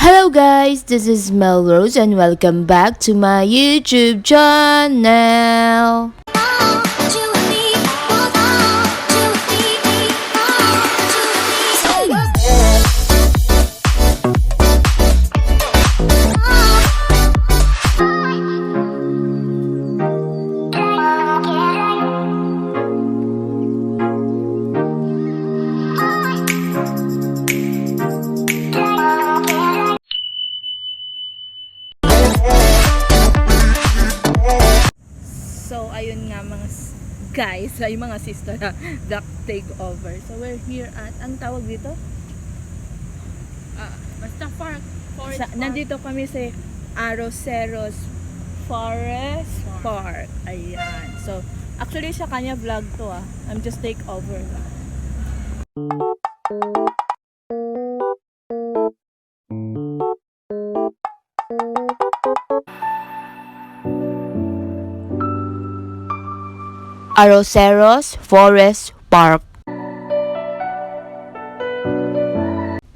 Hello guys, this is Melrose and welcome back to my YouTube channel. Mga guys, ay mga sister na duck takeover. So, we're here at, ang tawag dito? Ah, basta park. Forest Sa, park. nandito kami sa Aroseros Forest Park. Ayan. So, actually sa kanya vlog to ah. I'm just take over. Aroseros Forest Park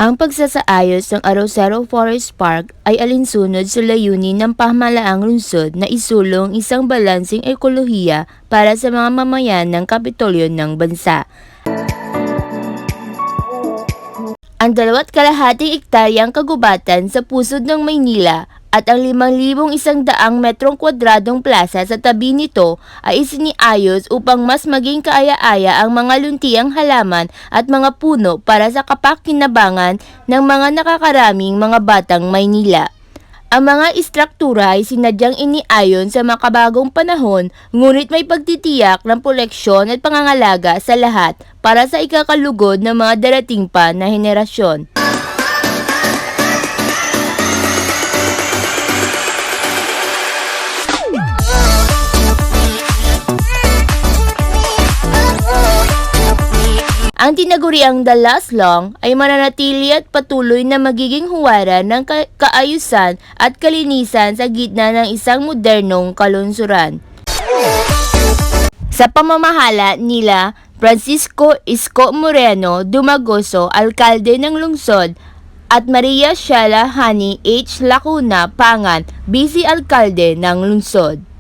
Ang pagsasaayos ng Arosero Forest Park ay alinsunod sa layunin ng pamalaang lungsod na isulong isang balansing ekolohiya para sa mga mamayan ng kapitolyo ng bansa. Ang dalawat kalahating ektaryang kagubatan sa pusod ng Maynila at ang 5,000 isang daang metrong kwadradong plaza sa tabi nito ay isiniayos upang mas maging kaaya-aya ang mga luntiang halaman at mga puno para sa kapakinabangan ng mga nakakaraming mga batang Maynila. Ang mga istruktura ay sinadyang iniayon sa makabagong panahon ngunit may pagtitiyak ng proleksyon at pangangalaga sa lahat para sa ikakalugod ng mga darating pa na henerasyon. Ang tinaguriang The Last Long ay mananatili at patuloy na magiging huwaran ng ka- kaayusan at kalinisan sa gitna ng isang modernong kalunsuran. Sa pamamahala nila, Francisco Isko Moreno Dumagoso, alkalde ng lungsod, at Maria Shala Hani H. Lacuna Pangan, vice alkalde ng lungsod.